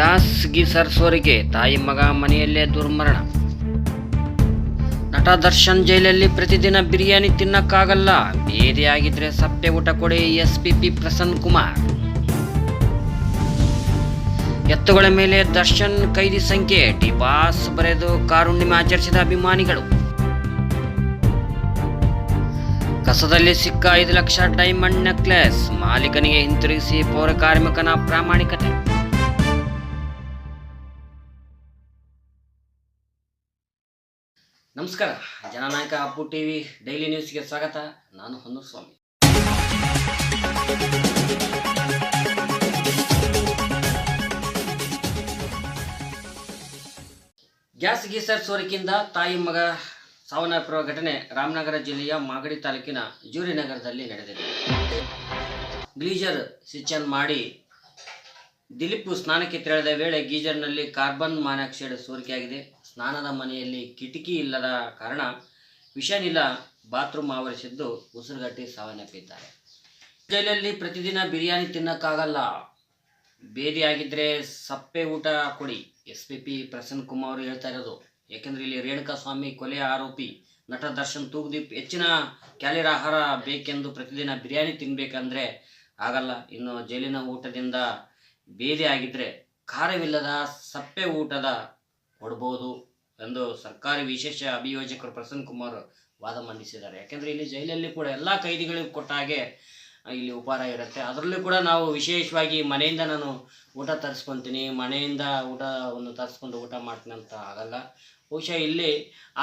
Gas geyser ಸೋರಿಕೆ ತಾಯಿ ಮಗ ಮನೆಯಲ್ಲೇ ದುರ್ಮರಣ. ನಟ ದರ್ಶನ್ ಜೈಲಲ್ಲಿ ಪ್ರತಿದಿನ ಬಿರಿಯಾನಿ ತಿನ್ನಕ್ಕಾಗಲ್ಲ. ಬೇರೆಯಾಗಿದ್ರೆ ಸಪ್ಪೆ ಊಟ ಕೊಡಿ S P P Prasanna Kumar. ಎತ್ತುಗಳ ಮೇಲೆ ದರ್ಶನ್ ಕೈದಿ ಸಂಖ್ಯೆ ಟಿ ಬಾಸ್ ಬರೆದು ಕಾರುಣ್ಯಮ ಆಚರಿಸಿದ ಅಭಿಮಾನಿಗಳು. ಕಸದಲ್ಲಿ ಸಿಕ್ಕ ಐದು ಲಕ್ಷ ಡೈಮಂಡ್ ನೆಕ್ಲೆಸ್, ಮಾಲೀಕನಿಗೆ ಹಿಂತಿರುಗಿಸಿ ಪೌರ ಕಾರ್ಮಿಕನ ಪ್ರಾಮಾಣಿಕತೆ. ನಮಸ್ಕಾರ, ಜನನಾಯಕ ಅಪ್ಪು ಟಿ ವಿ ಡೈಲಿ ನ್ಯೂಸ್ಗೆ ಸ್ವಾಗತ. ನಾನು ಹೊನ್ನೂರು ಸ್ವಾಮಿ ಗ್ಯಾಸ್ ಗೀಸರ್ ಸೋರಿಕೆಯಿಂದ ತಾಯಿ ಮಗ ಸಾವನ್ನಪ್ಪಿರುವ ಘಟನೆ ರಾಮನಗರ ಜಿಲ್ಲೆಯ ಮಾಗಡಿ ತಾಲೂಕಿನ ಜೂರಿ ನಗರದಲ್ಲಿ ನಡೆದಿದೆ. ಗ್ಲೀಜರ್ ಆನ್ ಮಾಡಿ ದಿಲೀಪ್ ಸ್ನಾನಕ್ಕೆ ತೆರಳಿದ ವೇಳೆ ಗೀಜರ್ನಲ್ಲಿ ಕಾರ್ಬನ್ ಮಾನಾಕ್ಸೈಡ್ ಸೋರಿಕೆಯಾಗಿದೆ. ಸ್ನಾನದ ಮನೆಯಲ್ಲಿ ಕಿಟಕಿ ಇಲ್ಲದ ಕಾರಣ ವಿಷನಿಲ ಬಾತ್ರೂಮ್ ಆವರಿಸಿದ್ದು ಉಸಿರುಗಟ್ಟಿ ಸಾವನ್ನಪ್ಪಿದ್ದಾರೆ ಜೈಲಲ್ಲಿ ಪ್ರತಿದಿನ ಬಿರಿಯಾನಿ ತಿನ್ನಕ್ಕಾಗಲ್ಲ. ಬೇದಿಯಾಗಿದ್ದರೆ ಸಪ್ಪೆ ಊಟ ಕೊಡಿ. S P P Prasanna Kumar ಹೇಳ್ತಾ ಇರೋದು. ಯಾಕೆಂದ್ರೆ ಇಲ್ಲಿ ರೇಣುಕಾ ಸ್ವಾಮಿ ಕೊಲೆ ಆರೋಪಿ ನಟ ದರ್ಶನ್ ತೂಗುದೀಪ್ ಹೆಚ್ಚಿನ ಕ್ಯಾಲಿರ್ ಆಹಾರ ಬೇಕೆಂದು ಪ್ರತಿದಿನ ಬಿರಿಯಾನಿ ತಿನ್ಬೇಕಂದ್ರೆ ಆಗಲ್ಲ. ಇನ್ನು ಜೈಲಿನ ಊಟದಿಂದ ಬೇರೆ ಆಗಿದ್ರೆ ಖಾರವಿಲ್ಲದ ಸಪ್ಪೆ ಊಟದ ಕೊಡ್ಬೋದು ಎಂದು ಸರ್ಕಾರಿ ವಿಶೇಷ ಅಭಿಯೋಜಕರು ಪ್ರಸನ್ನ ಕುಮಾರ್ ವಾದ ಮಂಡಿಸಿದ್ದಾರೆ. ಯಾಕೆಂದ್ರೆ ಇಲ್ಲಿ ಜೈಲಲ್ಲಿ ಕೂಡ ಎಲ್ಲ ಕೈದಿಗಳಿಗೂ ಕೊಟ್ಟ ಹಾಗೆ ಇಲ್ಲಿ ಉಪಹಾರ ಇರುತ್ತೆ. ಅದರಲ್ಲೂ ಕೂಡ ನಾವು ವಿಶೇಷವಾಗಿ ಮನೆಯಿಂದ ನಾನು ಊಟ ತರಿಸ್ಕೊತೀನಿ, ಮನೆಯಿಂದ ಊಟವನ್ನು ತರಿಸ್ಕೊಂಡು ಊಟ ಮಾಡ್ತೀನಿ ಅಂತ ಆಗಲ್ಲ. ಬಹುಶಃ ಇಲ್ಲಿ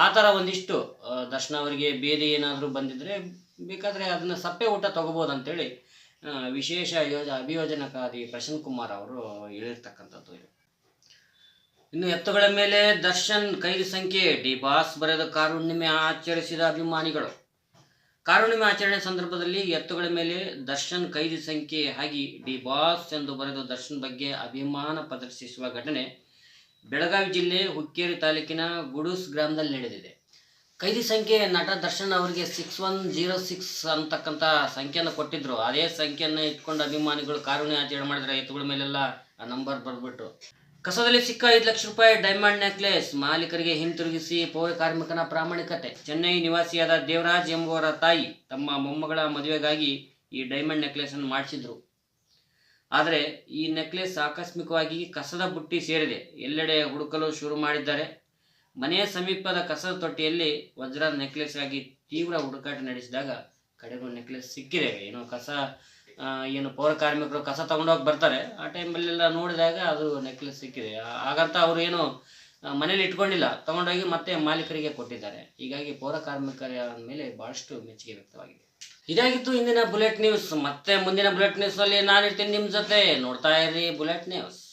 ಆ ಥರ ಒಂದಿಷ್ಟು ದರ್ಶನ ಅವರಿಗೆ ಬೇರೆ ಏನಾದರೂ ಬಂದಿದ್ದರೆ ಬೇಕಾದರೆ ಅದನ್ನು ಸಪ್ಪೆ ಊಟ ತೊಗೋಬೋದು ಅಂತೇಳಿ ವಿಶೇಷ ಯೋಜ, ಅಭಿಯೋಜನಕಾರಿ ಪ್ರಸನ್ನ ಕುಮಾರ್ ಅವರು ಹೇಳಿರ್ತಕ್ಕಂಥದ್ದು ಇದು. ಇನ್ನು ಎತ್ತುಗಳ ಮೇಲೆ ದರ್ಶನ್ ಕೈದಿ ಸಂಖ್ಯೆ ಡಿ ಬಾಸ್ ಬರೆದ ಕಾರುಣ್ಣಿಮೆ ಆಚರಿಸಿದ ಅಭಿಮಾನಿಗಳು. ಕಾರುಣ್ಣಿಮೆ ಆಚರಣೆ ಸಂದರ್ಭದಲ್ಲಿ ಎತ್ತುಗಳ ಮೇಲೆ ದರ್ಶನ್ ಕೈದಿ ಸಂಖ್ಯೆ ಆಗಿ ಡಿ ಬಾಸ್ ಎಂದು ಬರೆದು ದರ್ಶನ್ ಬಗ್ಗೆ ಅಭಿಮಾನ ಪ್ರದರ್ಶಿಸುವ ಘಟನೆ ಬೆಳಗಾವಿ ಜಿಲ್ಲೆ ಹುಕ್ಕೇರಿ ತಾಲೂಕಿನ ಗುಡೂಸ್ ಗ್ರಾಮದಲ್ಲಿ ನಡೆದಿದೆ. ಕೈದಿ ಸಂಖ್ಯೆ ನಟ ದರ್ಶನ್ ಅವರಿಗೆ ಸಿಕ್ಸ್ ಒನ್ ಜೀರೋ ಸಿಕ್ಸ್ ಅಂತಕ್ಕಂಥ ಸಂಖ್ಯೆಯನ್ನು ಕೊಟ್ಟಿದ್ರು. ಅದೇ ಸಂಖ್ಯೆಯನ್ನು ಇಟ್ಕೊಂಡು ಅಭಿಮಾನಿಗಳು ಕಾರುಣ್ಯ ಆಚರಣೆ ಮಾಡಿದ್ರೆ ಎತ್ತುಗಳ ಮೇಲೆಲ್ಲ ಆ ನಂಬರ್ ಬರೆದ್ಬಿಟ್ಟು. ಕಸದಲ್ಲಿ ಸಿಕ್ಕ ಐದು ಲಕ್ಷ ರೂಪಾಯಿ ಡೈಮಂಡ್ ನೆಕ್ಲೆಸ್ ಮಾಲೀಕರಿಗೆ ಹಿಂತಿರುಗಿಸಿ ಪೌರ ಕಾರ್ಮಿಕನ ಪ್ರಾಮಾಣಿಕತೆ. ಚೆನ್ನೈ ನಿವಾಸಿಯಾದ ದೇವರಾಜ್ ಎಂಬುವರ ತಾಯಿ ತಮ್ಮ ಮೊಮ್ಮಗಳ ಮದುವೆಗಾಗಿ ಈ ಡೈಮಂಡ್ ನೆಕ್ಲೆಸ್ ಅನ್ನು ಮಾಡಿಸಿದ್ರು. ಆದರೆ ಈ ನೆಕ್ಲೆಸ್ ಆಕಸ್ಮಿಕವಾಗಿ ಕಸದ ಬುಟ್ಟಿ ಸೇರಿದೆ. ಎಲ್ಲೆಡೆ ಹುಡುಕಲು ಶುರು ಮಾಡಿದ್ದಾರೆ. ಮನೆಯ ಸಮೀಪದ ಕಸದ ತೊಟ್ಟಿಯಲ್ಲಿ ವಜ್ರ ನೆಕ್ಲೆಸ್ ಆಗಿ ತೀವ್ರ ಹುಡುಕಾಟ ನಡೆಸಿದಾಗ ಕಡೆಗೂ ನೆಕ್ಲೆಸ್ ಸಿಕ್ಕಿದೆ. ಏನೋ ಕಸ ಏನು ಪೌರ ಕಾರ್ಮಿಕರು ಕಸ ತಗೊಂಡೋಗಿ ಬರ್ತಾರೆ. ಆ ಟೈಮಲ್ಲೆಲ್ಲ ನೋಡಿದಾಗ ಅದು ನೆಕ್ಲೆಸ್ ಸಿಕ್ಕಿದೆ. ಹಾಗಂತ ಅವರು ಏನು ಮನೇಲಿ ಇಟ್ಕೊಂಡಿಲ್ಲ. ತಗೊಂಡೋಗಿ ಮತ್ತೆ ಮಾಲೀಕರಿಗೆ ಕೊಟ್ಟಿದ್ದಾರೆ. ಹೀಗಾಗಿ ಪೌರ ಕಾರ್ಮಿಕರ ಮೇಲೆ ಬಹಳಷ್ಟು ಮೆಚ್ಚುಗೆ ವ್ಯಕ್ತವಾಗಿದೆ. ಇದಾಗಿತ್ತು ಇಂದಿನ ಬುಲೆಟ್ ನ್ಯೂಸ್. ಮತ್ತೆ ಮುಂದಿನ ಬುಲೆಟ್ ನ್ಯೂಸ್ ಅಲ್ಲಿ ನಾನಿರ್ತೀನಿ ನಿಮ್ಮ ಜೊತೆ. ನೋಡ್ತಾ ಇರಿ ಬುಲೆಟ್ ನ್ಯೂಸ್.